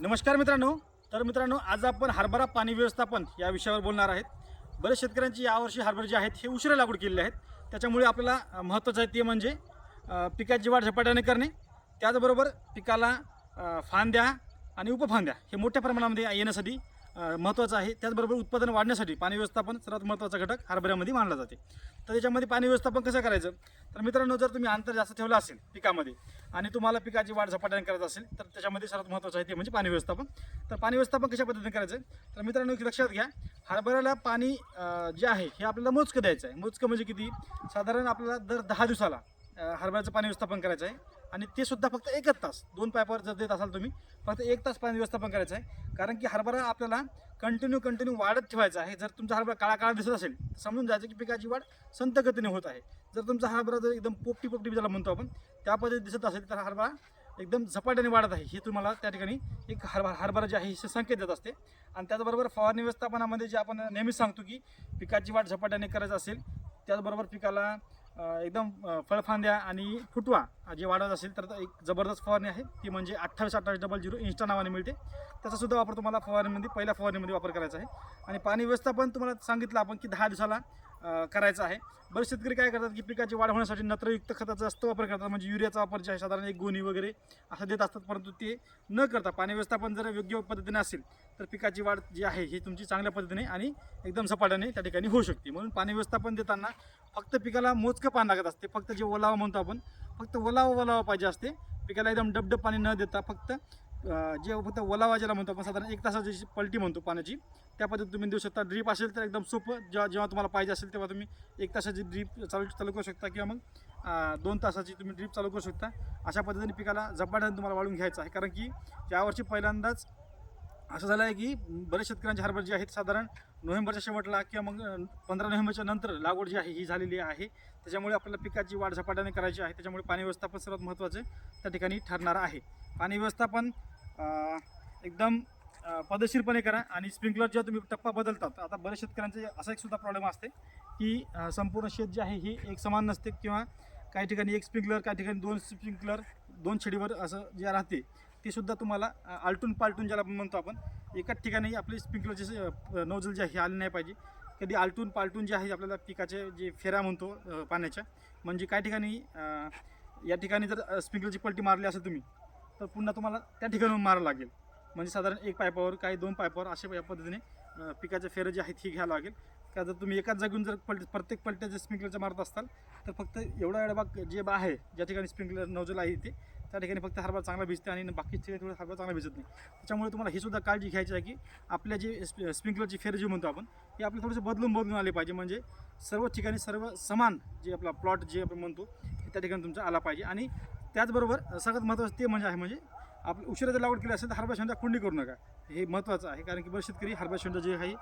नमस्कार मित्रांनो. तर मित्रांनो आज आपण हरभरा पाणी व्यवस्थापन या विषयावर बोलणार आहेत. बरेच शेतकऱ्यांची यावर्षी हरभरे जे आहेत हे उशिरा लागवड केलेले आहेत. त्याच्यामुळे आपल्याला महत्त्वाचं आहे ते म्हणजे पिकाची वाढ झपाट्याने करणे. त्याचबरोबर पिकाला फांद्या आणि उपफांद्या हे मोठ्या प्रमाणामध्ये येण्यासाठी महत्त्वाचं आहे. त्याचबरोबर उत्पादन वाढण्यासाठी पाणी व्यवस्थापन सर्वात महत्त्वाचा घटक हरभऱ्यामध्ये मानला जाते. तर त्याच्यामध्ये पाणी व्यवस्थापन कसं करायचं? तर मित्रांनो जर तुम्ही अंतर जास्त ठेवलं असेल पिकामध्ये आणि तुम्हाला पिकाची वाढ झपाट्याने करायचं असेल तर त्याच्यामध्ये सर्वात महत्त्वाचं आहे ते म्हणजे पाणी व्यवस्थापन. तर पाणी व्यवस्थापन कशा पद्धतीने करायचं? तर मित्रांनो लक्षात घ्या हरभऱ्याला पाणी जे आहे हे आपल्याला मोजकं द्यायचं आहे. मोजकं म्हणजे किती? साधारण आपल्याला दर दहा दिवसाला हरभऱ्याचं पाणी व्यवस्थापन करायचं आहे. आणि ते सुद्धा फक्त एकच तास दोन पायपावर जर देत असाल तुम्ही फक्त एक तास पाणी व्यवस्थापन करायचं आहे. कारण की हरभरा आपल्याला कंटिन्यू कंटिन्यू वाढत ठेवायचा आहे. जर तुमचा हरभरा काळा काळा दिसत असेल समजून जायचं की पिकाची वाढ संत गतीने होत आहे. जर तुमचा हरभरा जर एकदम पोपटी पोपटी ज्याला म्हणतो आपण त्या पद्धतीत दिसत असेल तर हरभरा एकदम झपाट्याने वाढत आहे. हे तुम्हाला त्या ठिकाणी एक हरभरा हरभरा जे आहे हे संकेत देत असते. आणि त्याचबरोबर फवारणी व्यवस्थापनामध्ये जे आपण नेहमीच सांगतो की पिकाची वाढ झपाट्याने करायचं असेल त्याचबरोबर पिकाला एकदम फळफांद्या आणि फुटवा जे वाढवत असेल तर एक जबरदस्त फवारणी आहे. ती म्हणजे अठ्ठावीस अठ्ठावीस डबल झिरो इन्स्टा नावाने मिळते. त्याचासुद्धा वापर तुम्हाला फवारणीमध्ये पहिल्या फवारणीमध्ये वापर करायचा आहे. आणि पाणी व्यवस्थापन तुम्हाला सांगितलं आपण की दहा दिवसाला करायचं आहे. बरेच शेतकरी काय करतात की पिकाची वाढ होण्यासाठी नत्रयुक्त खताचा जास्त वापर करतात. म्हणजे युरियाचा वापर जे आहे साधारण एक गोणी वगैरे असं देत असतात. परंतु ते न करता पाणी व्यवस्थापन जर योग्य पद्धतीने असेल तर पिकाची वाढ जी आहे ही तुमची चांगल्या पद्धतीने आणि एकदम झपाट्याने त्या ठिकाणी होऊ शकते. म्हणून पाणी व्यवस्थापन देताना फक्त पिकाला मोजकं पाणी लागत असते. फक्त जे ओलावा म्हणतो आपण फक्त ओलावा ओलावा पाहिजे असते. पिकाला एकदम डबडब पाणी न देता फक्त जे फक्त ओलावा ज्याला म्हणतो आपण साधारण एक तासाची पलटी म्हणतो पाण्याची. त्या पद्धतीत तुम्ही देऊ शकता. ड्रीप असेल तर एकदम सोपं. जेव्हा जेव्हा तुम्हाला पाहिजे असेल तेव्हा तुम्ही एक तासाची ड्रीप चालू चालू करू शकता किंवा मग दोन तासाची तुम्ही ड्रीप चालू करू शकता. अशा पद्धतीने पिकाला झपाट्याने तुम्हाला वाढून घ्यायचं आहे. कारण की यावर्षी पहिल्यांदाच असं झालं आहे की बरेच शेतकऱ्यांचे हरभरे जे आहेत साधारण नोव्हेंबरच्या शेवटला किंवा मग पंधरा नोव्हेंबरच्या नंतर लागवड जी आहे ही झालेली आहे. त्याच्यामुळे आपल्याला पिकाची वाढ झपाट्याने करायची आहे. त्याच्यामुळे पाणी व्यवस्थापन सर्वात महत्त्वाचं त्या ठिकाणी ठरणार आहे. पाणी व्यवस्थापन एकदम पदशीरपणे करा आणि स्प्रिंकलर जेव्हा तुम्ही टप्पा बदलतात आता बऱ्याच शेतकऱ्यांचे असा एक सुद्धा प्रॉब्लेम असते की संपूर्ण शेत जे आहे ही एक समान नसते किंवा काही ठिकाणी एक स्प्रिंकलर काही ठिकाणी दोन स्प्रिंकलर दोन छडीवर असं जे राहते ते सुद्धा तुम्हाला आलटून पालटून ज्याला आपण म्हणतो आपण एकाच ठिकाणी आपली स्प्रिंकलरचे नोजल जे आहे आले नाही पाहिजे. कधी आलटून पालटून जे आहे आपल्याला पिकाचे जे फेऱ्या म्हणतो पाण्याच्या म्हणजे काही ठिकाणी या ठिकाणी जर स्प्रिंकलरची पलटी मारली असेल तुम्ही तर पुन्हा तुम्हाला त्या ठिकाणी मारावं लागेल. म्हणजे साधारण एक पायपावर काही दोन पायपावर अशा या पद्धतीने पिकाचे फेरं जे आहेत ही घ्यावं लागेल. का जर तुम्ही एकाच जागून जर पलट प्रत्येक पलट्या जर स्प्रिंकलरच्या मारत असाल तर फक्त एवढा एवढा जे बा आहे ज्या ठिकाणी स्प्रिंकलर नोजल आहे ते त्या ठिकाणी फक्त हरभरा चांगला भिजते आणि बाकी ठिकाणी थोडं हरभरा चांगला भिजत नाही. त्याच्यामुळे तुम्हाला ही सुद्धा काळजी घ्यायची आहे की आपल्या जे स्प- स्प्रिंकलरची फेर जी म्हणतो आपण हे आपलं थोडंसं बदलून बदलून आले पाहिजे. म्हणजे सर्व ठिकाणी सर्व समान जे आपला प्लॉट जे आपण म्हणतो हे त्या ठिकाणी तुमचा आला पाहिजे. आणि त्याचबरोबर सगळ्यात महत्त्वाचं ते म्हणजे आहे म्हणजे आप उशिरा जर लागवड केली असेल तर हरभरा शेंडा कुंडी करू नका. हे महत्त्वाचं आहे कारण की बरेच शेतकरी हरभरा शेंडा जे आहे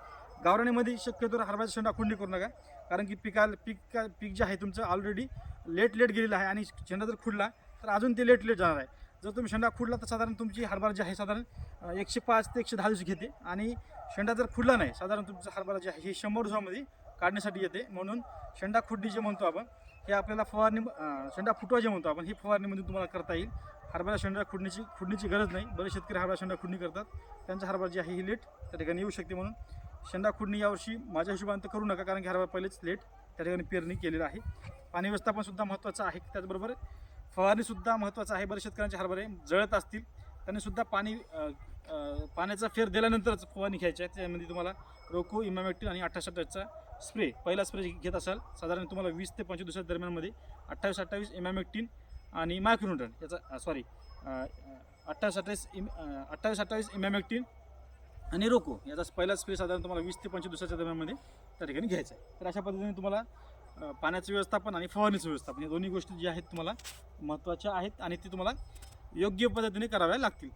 गावराणीमध्ये शक्यतो हरभरा शेंडा कुंडी करू नका. कारण की पिकाला पीक पीक जे आहे तुमचं ऑलरेडी लेट लेट गेलेलं आहे आणि शेंडा जर खुडला तर अजून ते लेट लेट जाणार आहे. जर तुम्ही शेंडा खुडला तर साधारण तुमची हरभरा जी आहे साधारण एकशे पाच ते एकशे दहा दिवस घेते आणि शेंडा जर खुडला नाही साधारण तुमचा हरभरा जे आहे हे शंभर दिवसामध्ये काढण्यासाठी येते. म्हणून शेंडा खुडणी जे म्हणतो आपण हे आपल्याला फवारणी शेंडा फुटवा जे म्हणतो आपण. ही फवारणीमध्ये म्हणजे तुम्हाला करता येईल. हरभरा शेंडा खुडणीची खुडणीची गरज नाही. बरेच शेतकरी हरभरा शेंडा खुडणी करतात. त्यांचा हरभरा जी आहे ही लेट त्या ठिकाणी येऊ शकते म्हणून. शेंडा खुडणी यावर्षी माझ्या हिशोबाने तर करू नका कारण की हरभरा पहिलेच लेट त्या ठिकाणी पेरणी केलेलं आहे. पाणी व्यवस्थापनसुद्धा महत्त्वाचं आहे. त्याचबरोबर फवारणीसुद्धा महत्त्वाचं आहे. बरेच शेतकऱ्यांचे हरभरे जळत असतील. त्यांनी सुद्धा पाणी पाण्याचा फेर दिल्यानंतरच फवारणी घ्यायची आहे. त्यामध्ये तुम्हाला रोको इमामॅक्टिन आणि अठ्ठावीस अठ्ठावीसचा स्प्रे. पहिला स्प्रे घेत असाल साधारण तुम्हाला वीस ते पंचवीस दिवसाच्या दरम्यानमध्ये अठ्ठावीस अठ्ठावीस इमॅमॅक्टिन आणि मायक्रोन्यूटन याचा सॉरी अठ्ठावीस अठ्ठावीस इम अठ्ठावीस अठ्ठावीस इमॅमॅक्टिन आणि रोको याचा पहिला स्प्रे साधारण तुम्हाला वीस ते पंचवीस दिवसाच्या दरम्यानमध्ये त्या ठिकाणी घ्यायचा आहे. तर अशा पद्धतीने तुम्हाला पाण्याचं व्यवस्थापन आणि फवारणीचं व्यवस्थापन या दोन्ही गोष्टी ज्या आहेत तुम्हाला महत्त्वाच्या आहेत आणि ते तुम्हाला योग्य पद्धतीने कराव्या लागतील.